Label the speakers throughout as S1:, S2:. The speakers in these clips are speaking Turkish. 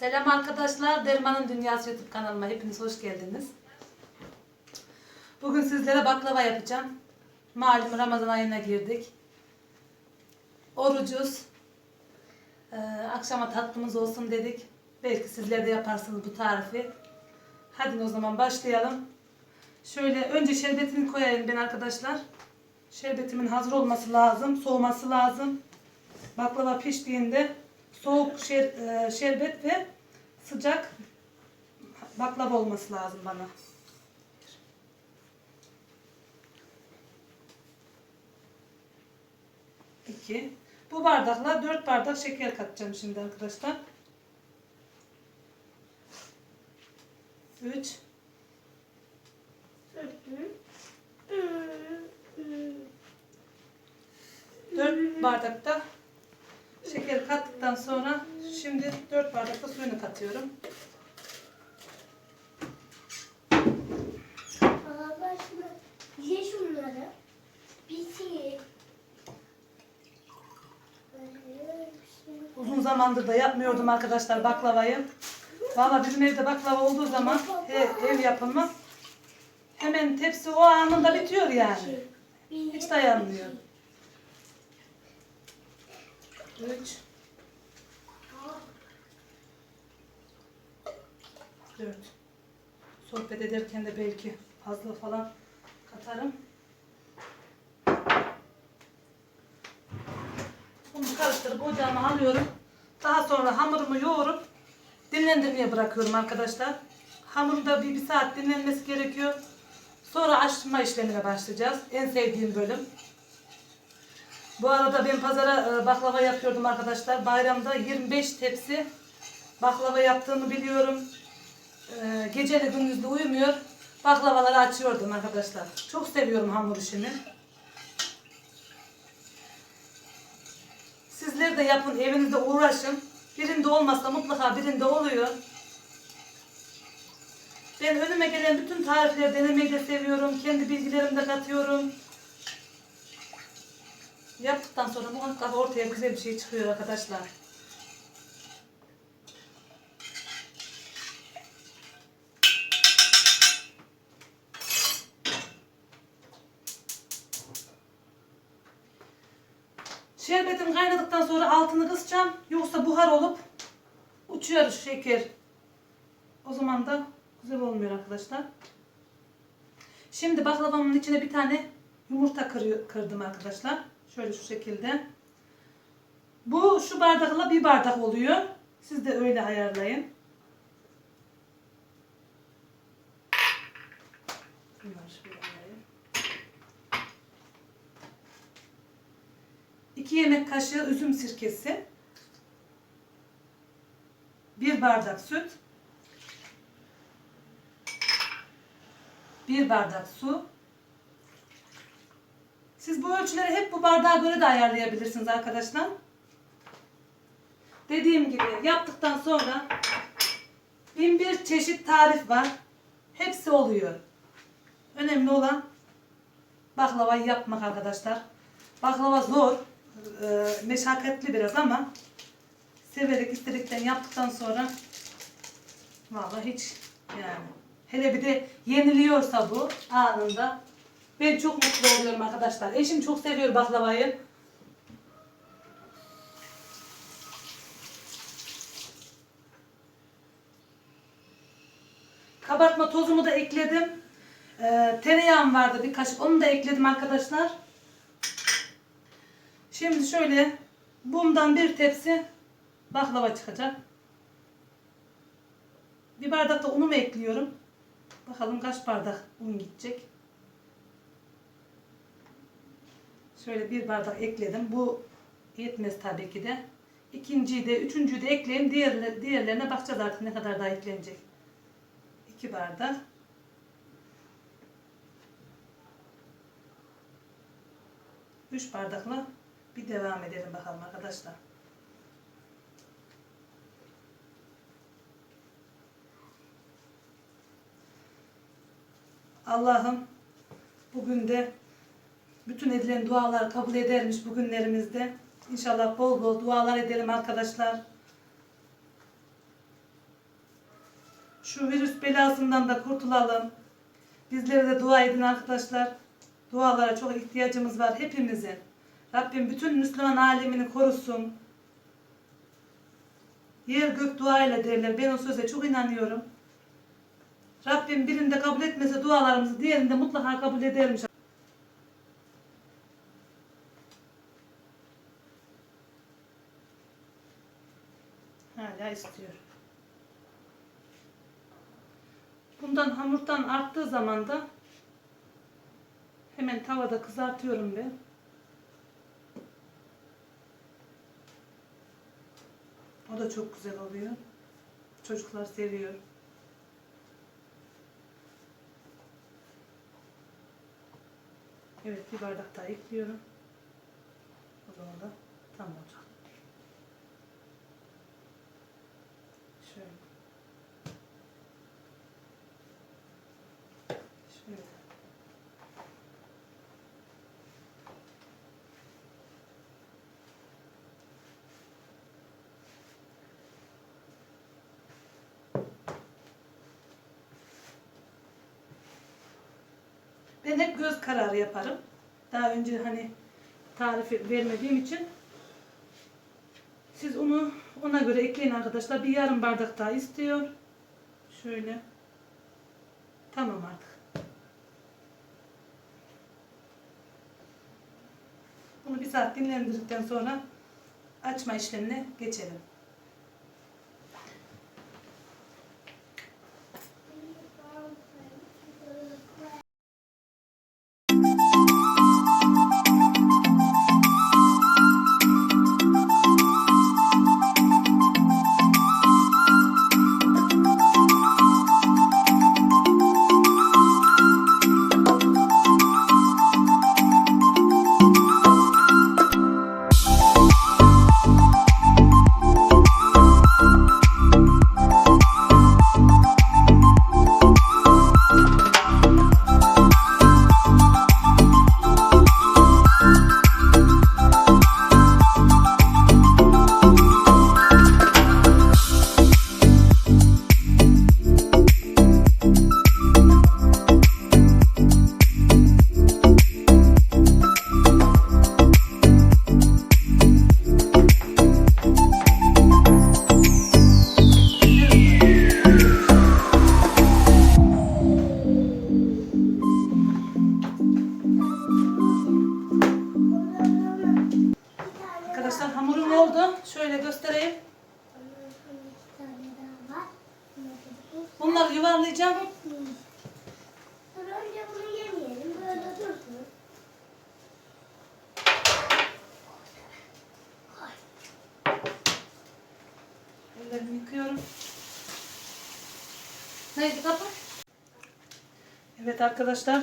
S1: Selam arkadaşlar. Derman'ın Dünyası YouTube kanalıma hepiniz hoş geldiniz. Bugün sizlere baklava yapacağım. Malum Ramazan ayına girdik. Orucuz. Ee, akşama tatlımız olsun dedik. Belki sizler de yaparsınız bu tarifi. Hadi o zaman başlayalım. Şöyle önce şerbetini koyayım ben arkadaşlar. Şerbetimin hazır olması lazım, soğuması lazım. Baklava piştiğinde soğuk şer- e, şerbet ve sıcak baklava olması lazım bana. İki. Bu bardakla dört bardak şeker katacağım şimdi arkadaşlar. Üç. Dört bardakta şeker kattıktan sonra şimdi dört bardakta suyunu katıyorum.
S2: Baba şunu ye şunları. Bitir.
S1: Uzun zamandır da yapmıyordum arkadaşlar baklavayı. Valla bizim evde baklava olduğu zaman he- ev yapımı hemen tepsi o anında bitiyor yani. Hiç dayanmıyor. Üç. Dört. Sohbet ederken de belki fazla falan katarım. Bunu karıştırıp ocağıma alıyorum. Daha sonra hamurumu yoğurup dinlendirmeye bırakıyorum arkadaşlar. Hamurun da bir, bir saat dinlenmesi gerekiyor. Sonra açma işlemine başlayacağız. En sevdiğim bölüm. Bu arada ben pazara e, baklava yapıyordum arkadaşlar. Bayramda 25 tepsi baklava yaptığımı biliyorum. E, Geceli gündüzlü uyumuyor. Baklavaları açıyordum arkadaşlar. Çok seviyorum hamur işini. Sizler de yapın, evinizde uğraşın. Birinde olmazsa mutlaka birinde oluyor. Ben önüme gelen bütün tarifleri denemeyi de seviyorum. Kendi bilgilerimi de katıyorum. Yaptıktan sonra muhakkak ortaya güzel bir şey çıkıyor arkadaşlar. Şerbetim kaynadıktan sonra altını kısacağım. Yoksa buhar olup uçuyor şeker. O zaman da güzel olmuyor arkadaşlar. Şimdi baklavamın içine bir tane yumurta kırdım arkadaşlar. Şöyle şu şekilde. Bu şu bardakla bir bardak oluyor. Siz de öyle ayarlayın. Bunları şöyle alayım. 2 yemek kaşığı üzüm sirkesi. 1 bardak süt. 1 bardak su. Siz bu ölçüleri hep bu bardağa göre de ayarlayabilirsiniz arkadaşlar. Dediğim gibi yaptıktan sonra bin bir çeşit tarif var. Hepsi oluyor. Önemli olan baklavayı yapmak arkadaşlar. Baklava zor, e, meşakkatli biraz ama severek istedikten yaptıktan sonra vallahi hiç yani hele bir de yeniliyorsa bu anında ben çok mutlu oluyorum arkadaşlar. Eşim çok seviyor baklavayı. Kabartma tozumu da ekledim. Ee, tereyağım vardı bir kaşık. Onu da ekledim arkadaşlar. Şimdi şöyle bundan bir tepsi baklava çıkacak. Bir bardak da unumu ekliyorum. Bakalım kaç bardak un gidecek. Şöyle bir bardak ekledim. Bu yetmez tabii ki de. İkinciyi de, üçüncüyü de ekleyeyim. Diğerler, diğerlerine bakacağız artık ne kadar daha eklenecek. İki bardak. Üç bardakla bir devam edelim bakalım arkadaşlar. Allah'ım bugün de bütün edilen dualar kabul edermiş bugünlerimizde. İnşallah bol bol dualar edelim arkadaşlar. Şu virüs belasından da kurtulalım. Bizlere de dua edin arkadaşlar. Dualara çok ihtiyacımız var hepimizin. Rabbim bütün Müslüman alemini korusun. Yer gök duayla derler. Ben o söze çok inanıyorum. Rabbim birinde kabul etmese dualarımızı diğerinde mutlaka kabul edermiş. Hala istiyor. Bundan hamurdan arttığı zaman da hemen tavada kızartıyorum ben. O da çok güzel oluyor. Çocuklar seviyor. Evet bir bardak daha ekliyorum. O zaman da tam olacak. Şöyle. Şöyle. Ben hep göz kararı yaparım. Daha önce hani tarifi vermediğim için siz onu ona göre ekleyin arkadaşlar. Bir yarım bardak daha istiyor. Şöyle. Tamam artık. Bunu bir saat dinlendirdikten sonra açma işlemine geçelim. Evet arkadaşlar.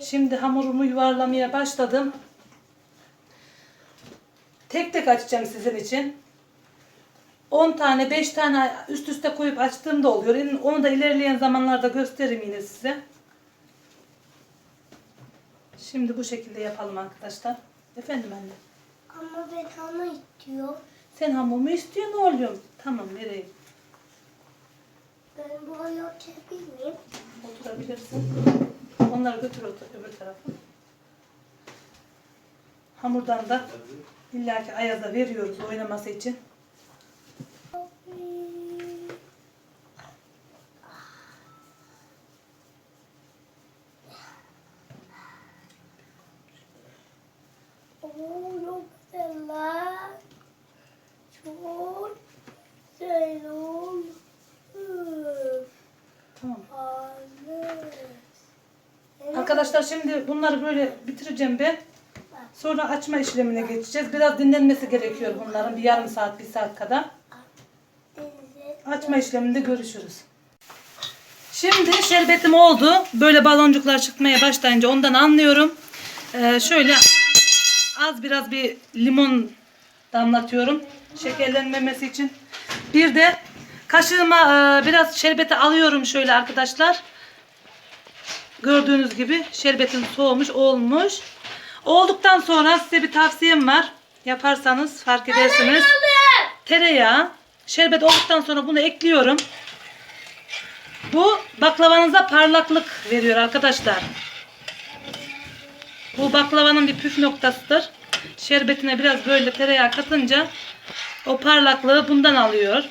S1: Şimdi hamurumu yuvarlamaya başladım. Tek tek açacağım sizin için. 10 tane 5 tane üst üste koyup açtığım da oluyor. Onu da ilerleyen zamanlarda gösteririm yine size. Şimdi bu şekilde yapalım arkadaşlar. Efendim anne.
S2: Ama ben hamur istiyor.
S1: Sen hamur mu istiyorsun oğlum? Tamam vereyim.
S2: Ben bu çekeyim miyim?
S1: Oturabilirsin. Onları götür otur öbür tarafa. Hamurdan da illaki ayaza veriyoruz oynaması için.
S2: Oo, çok güzeller. Çok güzel oldu.
S1: Tamam.
S2: Anne.
S1: Arkadaşlar şimdi bunları böyle bitireceğim ben. Sonra açma işlemine geçeceğiz. Biraz dinlenmesi gerekiyor bunların. Bir yarım saat, bir saat kadar. Açma işleminde görüşürüz. Şimdi şerbetim oldu. Böyle baloncuklar çıkmaya başlayınca ondan anlıyorum. Ee, şöyle az biraz bir limon damlatıyorum. Şekerlenmemesi için. Bir de kaşığıma e, biraz şerbeti alıyorum şöyle arkadaşlar. Gördüğünüz gibi şerbetin soğumuş olmuş. Olduktan sonra size bir tavsiyem var. Yaparsanız fark edersiniz. Tereyağı. Şerbet olduktan sonra bunu ekliyorum. Bu baklavanıza parlaklık veriyor arkadaşlar. Bu baklavanın bir püf noktasıdır. Şerbetine biraz böyle tereyağı katınca o parlaklığı bundan alıyor.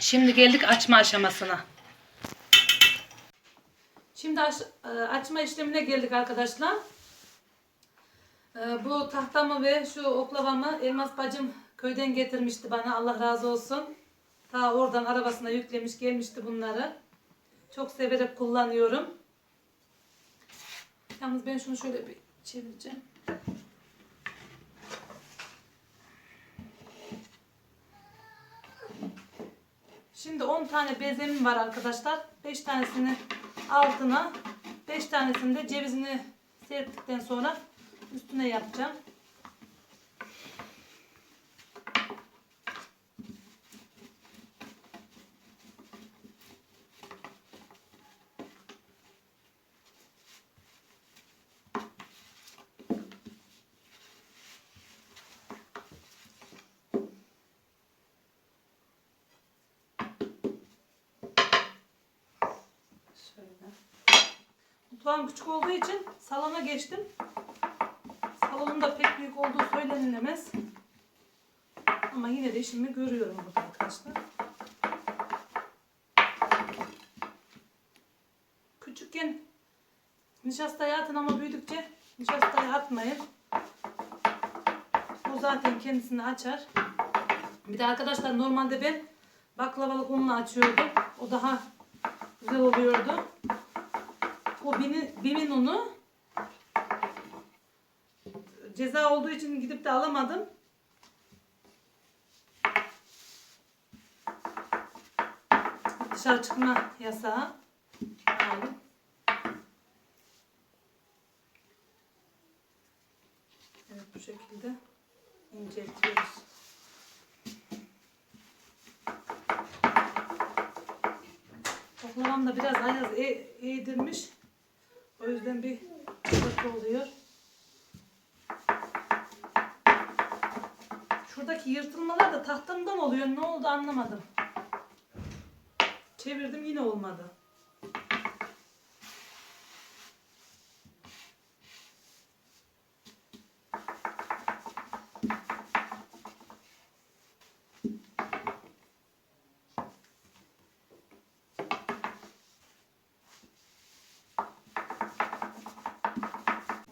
S1: Şimdi geldik açma aşamasına. Şimdi aş- e, açma işlemine geldik arkadaşlar. E, Bu tahtamı ve şu oklavamı Elmas bacım köyden getirmişti bana. Allah razı olsun. Ta oradan arabasına yüklemiş gelmişti bunları. Çok severek kullanıyorum. Yalnız ben şunu şöyle bir çevireceğim. Şimdi 10 tane bezemim var arkadaşlar. 5 tanesini altına, 5 tanesini de cevizini serptikten sonra üstüne yapacağım. Mutfağım küçük olduğu için salona geçtim. Salonun da pek büyük olduğu söylenilemez. Ama yine de işimi görüyorum burada arkadaşlar. Küçükken nişastayı atın ama büyüdükçe nişastayı atmayın. O zaten kendisini açar. Bir de arkadaşlar normalde ben baklavalık unla açıyordum. O daha güzel oluyordu. O bimin unu ceza olduğu için gidip de alamadım. Dışarı çıkma yasağı. Malum. Evet bu şekilde inceltiyoruz. Oklavam da biraz ayaz e eğdirmiş. O yüzden bir çıtırtı oluyor. Şuradaki yırtılmalar da tahtamdan oluyor. Ne oldu anlamadım. Çevirdim yine olmadı.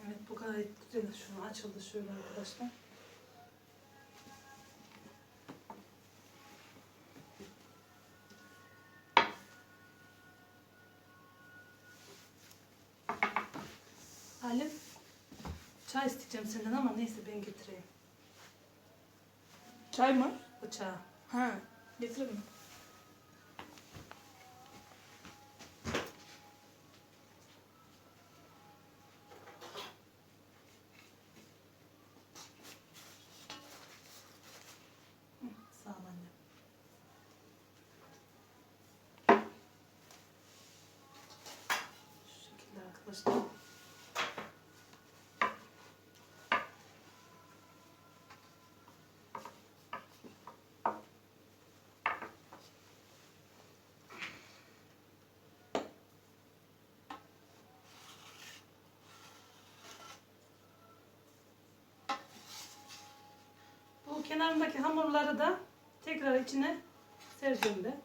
S1: Evet bu gayet güzel. Şunu açıldı şöyle arkadaşlar. Halim çay isteyeceğim senden ama neyse ben getireyim.
S3: Çay mı?
S1: Bıçağı.
S3: Ha. Getirin mi?
S1: Hı, Sağ ol anne. Şu şekilde arkadaşlar. Bu kenarındaki hamurları da tekrar içine sereceğim de.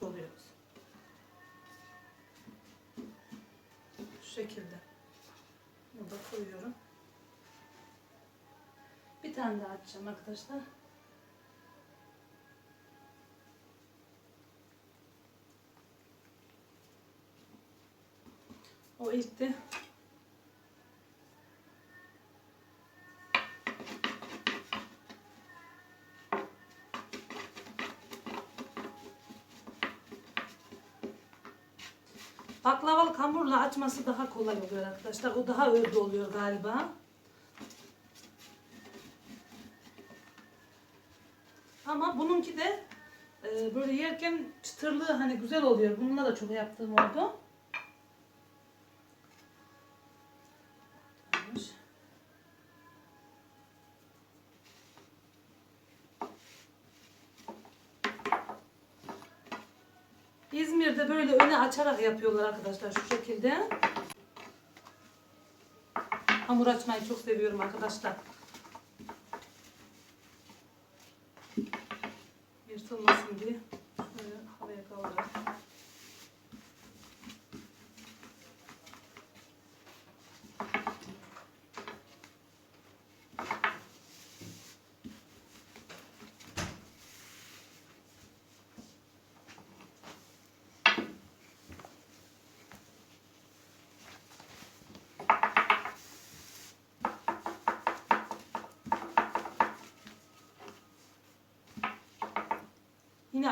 S1: Oluyoruz. Şu şekilde. Bunu da koyuyorum. Bir tane daha açacağım arkadaşlar. O ilk Baklavalık hamurla açması daha kolay oluyor arkadaşlar. O daha örgü oluyor galiba. Ama bununki de e, böyle yerken çıtırlığı hani güzel oluyor. Bununla da çok yaptığım oldu. Böyle öne açarak yapıyorlar arkadaşlar şu şekilde. Hamur açmayı çok seviyorum arkadaşlar. Yırtılmasın diye şöyle havaya kaldıralım.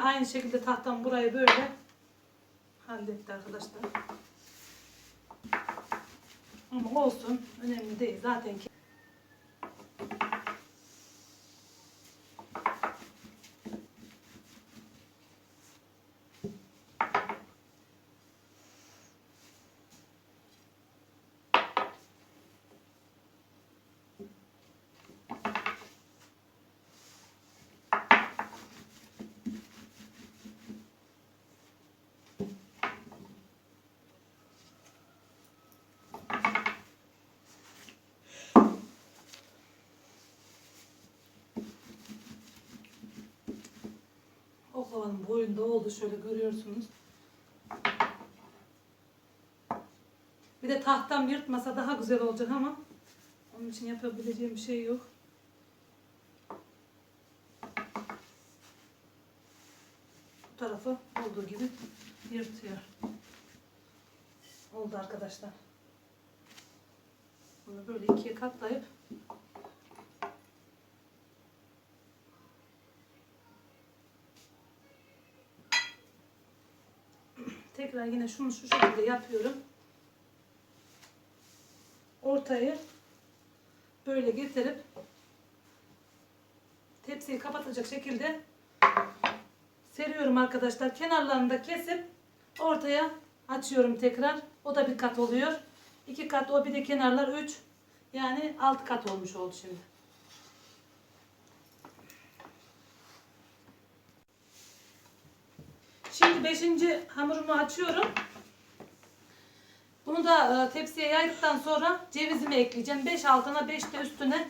S1: Aynı şekilde tahtam burayı böyle halletti arkadaşlar. Ama olsun. Önemli değil. Zaten ki. Oklavanın boyunda oldu. Şöyle görüyorsunuz. Bir de tahtam yırtmasa daha güzel olacak ama onun için yapabileceğim bir şey yok. Tarafı olduğu gibi yırtıyor. Oldu arkadaşlar. Bunu böyle ikiye katlayıp tekrar yine şunu şu şekilde yapıyorum. Ortayı böyle getirip tepsiyi kapatacak şekilde seriyorum arkadaşlar. Kenarlarını da kesip ortaya açıyorum tekrar. O da bir kat oluyor. İki kat o bir de kenarlar üç. Yani alt kat olmuş oldu şimdi. Şimdi beşinci hamurumu açıyorum. Bunu da e, tepsiye yaydıktan sonra cevizimi ekleyeceğim. 5 altına 5 de üstüne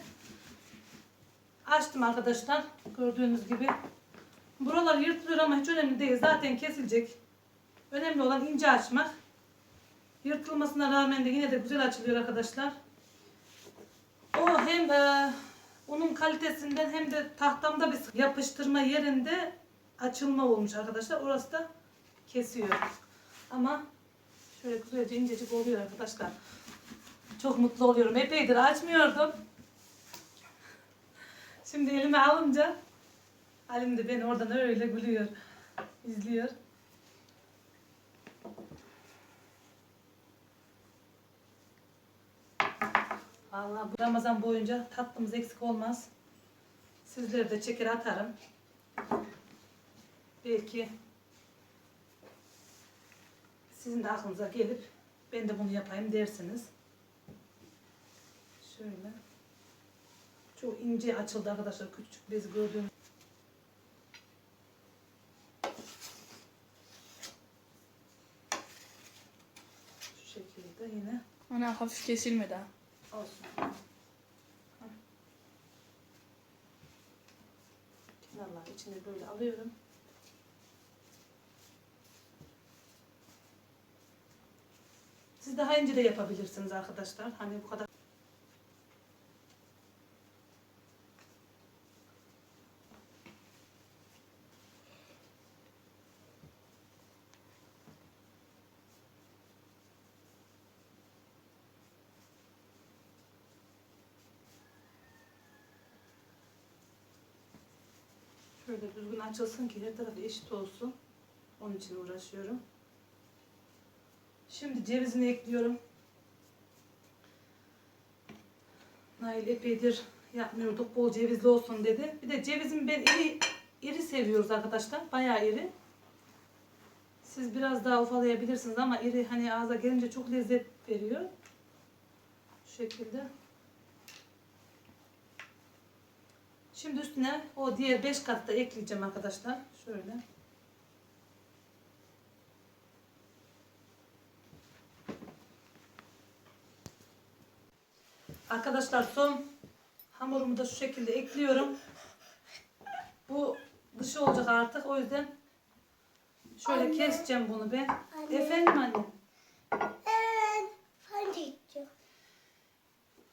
S1: açtım arkadaşlar. Gördüğünüz gibi. Buralar yırtılıyor ama hiç önemli değil. Zaten kesilecek. Önemli olan ince açmak. Yırtılmasına rağmen de yine de güzel açılıyor arkadaşlar. O hem e, unun kalitesinden hem de tahtamda bir yapıştırma yerinde açılma olmuş arkadaşlar. Orası da kesiyor. Ama şöyle güzelce incecik oluyor arkadaşlar. Çok mutlu oluyorum. Epeydir açmıyordum. Şimdi elime alınca Halim de beni oradan öyle gülüyor. izliyor. Vallahi bu Ramazan boyunca tatlımız eksik olmaz. Sizleri de çeker atarım. Belki sizin de aklınıza gelip ben de bunu yapayım dersiniz. Şöyle. Çok ince açıldı arkadaşlar. Küçük bez gördüğüm. Şu şekilde yine
S3: Ana hafif kesilmedi ha.
S1: olsun. Kenarlar içine böyle alıyorum. Siz daha ince de yapabilirsiniz arkadaşlar. Hani bu kadar Şöyle düzgün açılsın ki her tarafı eşit olsun. Onun için uğraşıyorum. Şimdi cevizini ekliyorum. Nail epeydir yapmıyorduk. Bol cevizli olsun dedi. Bir de cevizimi ben iri, iri seviyoruz arkadaşlar. Bayağı iri. Siz biraz daha ufalayabilirsiniz ama iri hani ağza gelince çok lezzet veriyor. Şu şekilde. Şimdi üstüne o diğer 5 katta ekleyeceğim arkadaşlar. Şöyle. Arkadaşlar son hamurumu da şu şekilde ekliyorum. Bu dışı olacak artık. O yüzden şöyle
S2: Anne.
S1: keseceğim bunu ben.
S2: Anne.
S1: Efendim anne.
S2: Evet. İçiyor?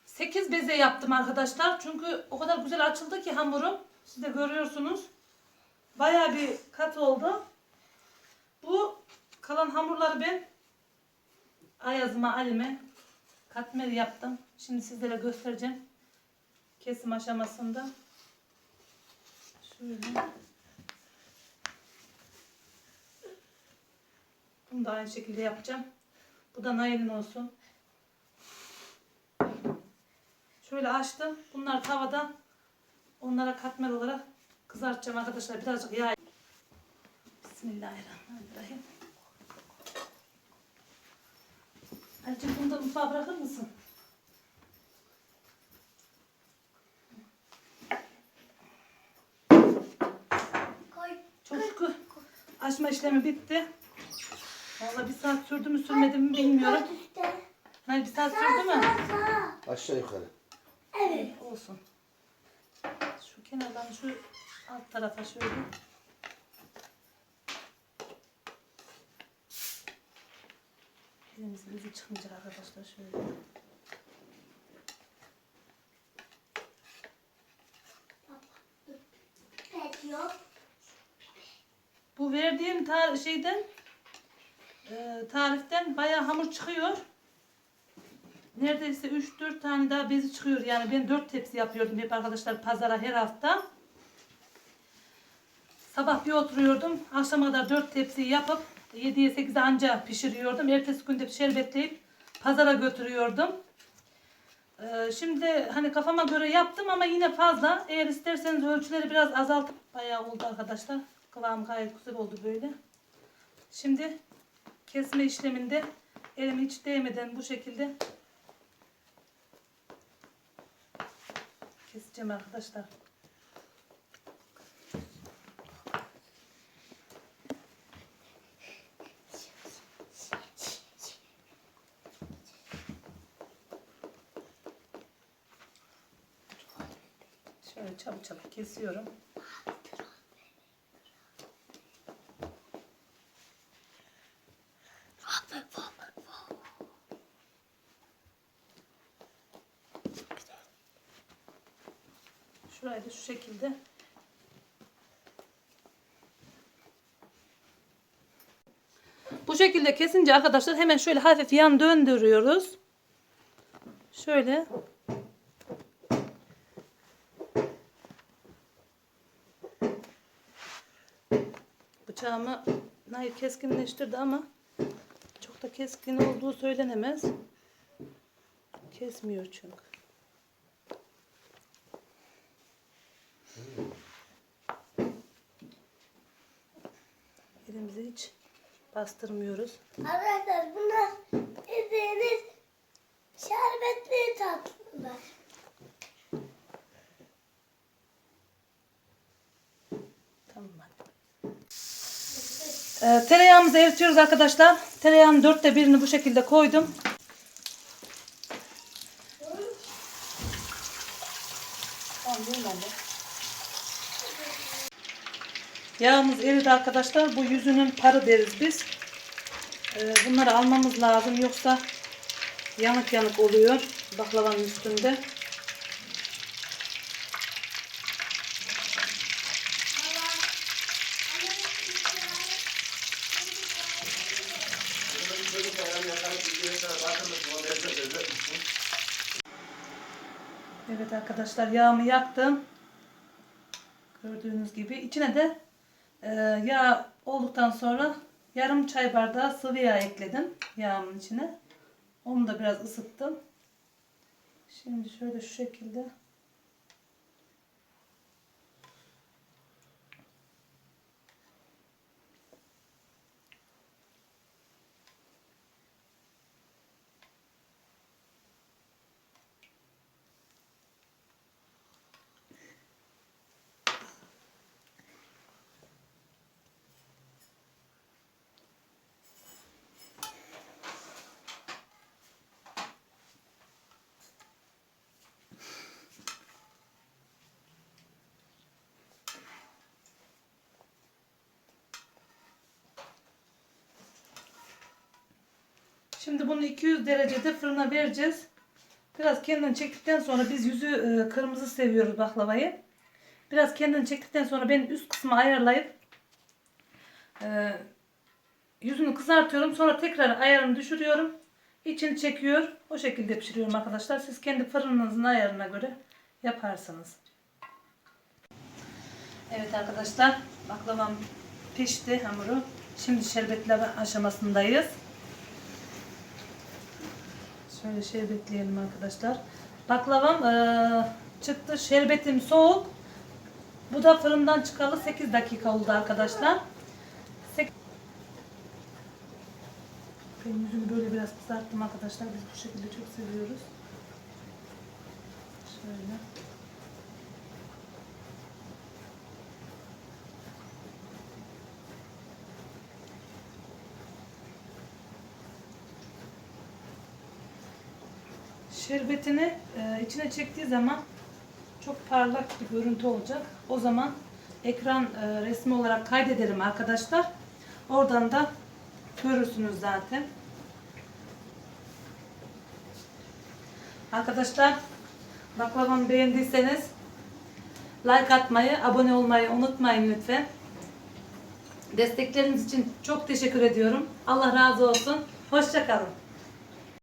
S1: 8 beze yaptım arkadaşlar. Çünkü o kadar güzel açıldı ki hamurum. Siz de görüyorsunuz. Bayağı bir kat oldu. Bu kalan hamurları ben Ayaz'ıma, Ali'me katmer yaptım. Şimdi sizlere göstereceğim. Kesim aşamasında. Şöyle. Bunu da aynı şekilde yapacağım. Bu da Nail'in olsun. Şöyle açtım. Bunlar tavada onlara katmer olarak kızartacağım arkadaşlar. Birazcık yağ. Bismillahirrahmanirrahim. Ali'cim bunu da mutfağa bırakır mısın?
S2: Koy.
S1: Çok şükür açma işlemi bitti. Vallahi bir saat sürdü mü sürmedi mi bilmiyorum.
S2: Üstte.
S1: Hani bir saat sürdü mü?
S4: Aşağı yukarı.
S2: Evet.
S1: Olsun. Şu kenardan şu alt tarafa şöyle. Elimizin izi çıkmayacak arkadaşlar şöyle. Bu verdiğim tar şeyden e, tariften bayağı hamur çıkıyor. Neredeyse 3-4 tane daha bezi çıkıyor. Yani ben 4 tepsi yapıyordum hep arkadaşlar pazara her hafta. Sabah bir oturuyordum. Akşama kadar 4 tepsi yapıp 7'ye 8'e anca pişiriyordum. Ertesi günde şerbetleyip pazara götürüyordum. Ee, şimdi hani kafama göre yaptım ama yine fazla. Eğer isterseniz ölçüleri biraz azaltıp bayağı oldu arkadaşlar. Kıvam gayet güzel oldu böyle. Şimdi kesme işleminde elimi hiç değmeden bu şekilde keseceğim arkadaşlar. Şöyle çabuk çabuk kesiyorum. Şurayı da şu şekilde. Bu şekilde kesince arkadaşlar hemen şöyle hafif yan döndürüyoruz. Şöyle. Bıçağımı Nail keskinleştirdi ama çok da keskin olduğu söylenemez. Kesmiyor çünkü. Elimizi hiç bastırmıyoruz.
S2: Arkadaşlar bunlar izlediğiniz şerbetli tatlılar.
S1: Tamam hadi. Ee, tereyağımızı eritiyoruz arkadaşlar. Tereyağının dörtte birini bu şekilde koydum. Yağımız eridi arkadaşlar. Bu yüzünün parı deriz biz. Ee, bunları almamız lazım yoksa yanık yanık oluyor baklavanın üstünde. Evet arkadaşlar yağımı yaktım. Gördüğünüz gibi. içine de e, yağ olduktan sonra yarım çay bardağı sıvı yağ ekledim yağımın içine. Onu da biraz ısıttım. Şimdi şöyle şu şekilde Şimdi bunu 200 derecede fırına vereceğiz. Biraz kendini çektikten sonra biz yüzü e, kırmızı seviyoruz baklavayı. Biraz kendini çektikten sonra ben üst kısmı ayarlayıp e, yüzünü kızartıyorum. Sonra tekrar ayarını düşürüyorum. İçini çekiyor. O şekilde pişiriyorum arkadaşlar. Siz kendi fırınınızın ayarına göre yaparsınız. Evet arkadaşlar baklavam pişti hamuru. Şimdi şerbetleme aşamasındayız. Şöyle şerbetleyelim arkadaşlar. Baklavam eee, çıktı. Şerbetim soğuk. Bu da fırından çıkalı 8 dakika oldu arkadaşlar. Sek- Ben yüzümü böyle biraz kızarttım arkadaşlar. Biz bu şekilde çok seviyoruz. Şöyle. Şerbetini e, içine çektiği zaman çok parlak bir görüntü olacak. O zaman ekran e, resmi olarak kaydedelim arkadaşlar. Oradan da görürsünüz zaten. Arkadaşlar baklavamı beğendiyseniz like atmayı, abone olmayı unutmayın lütfen. Destekleriniz için çok teşekkür ediyorum. Allah razı olsun. Hoşçakalın.